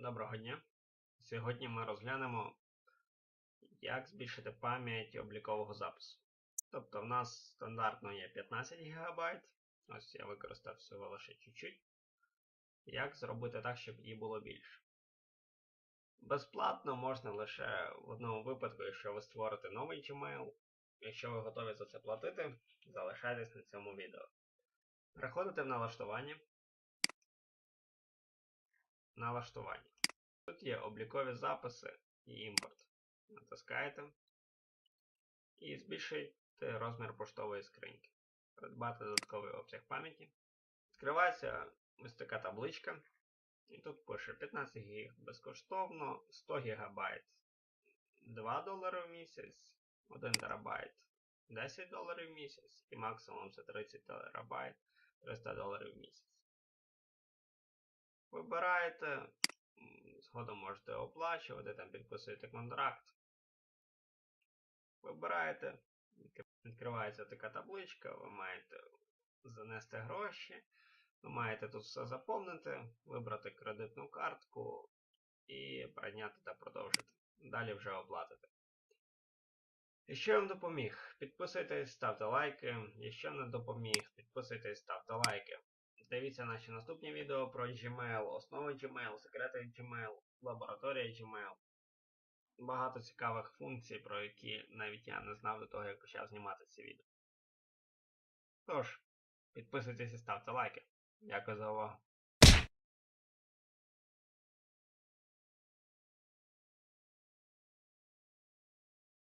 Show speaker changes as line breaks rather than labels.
Доброго дня. Сьогодні ми розглянемо, як збільшити пам'ять облікового запису. Тобто в нас стандартно є 15 ГБ. Ось я використав всього лише чуть-чуть. Як зробити так, щоб її було більше? Безплатно можна лише в одному випадку, якщо ви створите новий Gmail. Якщо ви готові за це платити, залишайтесь на цьому відео. Переходите в налаштування. Налаштування. Тут є облікові записи і імпорт. Натискаєте і збільшуєте розмір поштової скриньки. Придбати додатковий обсяг пам'яті. Відкривається ось така табличка. І тут пише 15 ГБ безкоштовно, 100 ГБ 2 долари в місяць, 1 ТБ 10 доларів в місяць і максимум це 30 ТБ 300 доларів в місяць. Вибираєте, згодом можете оплачувати, там підписуєте контракт. Вибираєте, відкривається така табличка, ви маєте занести гроші, ви маєте тут все заповнити, вибрати кредитну картку і прийняти та продовжити. Далі вже оплатите. Якщо я вам допоміг, підписуйтесь, ставте лайки. Якщо не допоміг, підписуйтесь, ставте лайки. Дивіться наші наступні відео про Gmail, основи Gmail, секрети Gmail, лабораторія Gmail. Багато цікавих функцій, про які навіть я не знав до того, як почав знімати ці відео. Тож, підписуйтесь і ставте лайки. Дякую за увагу.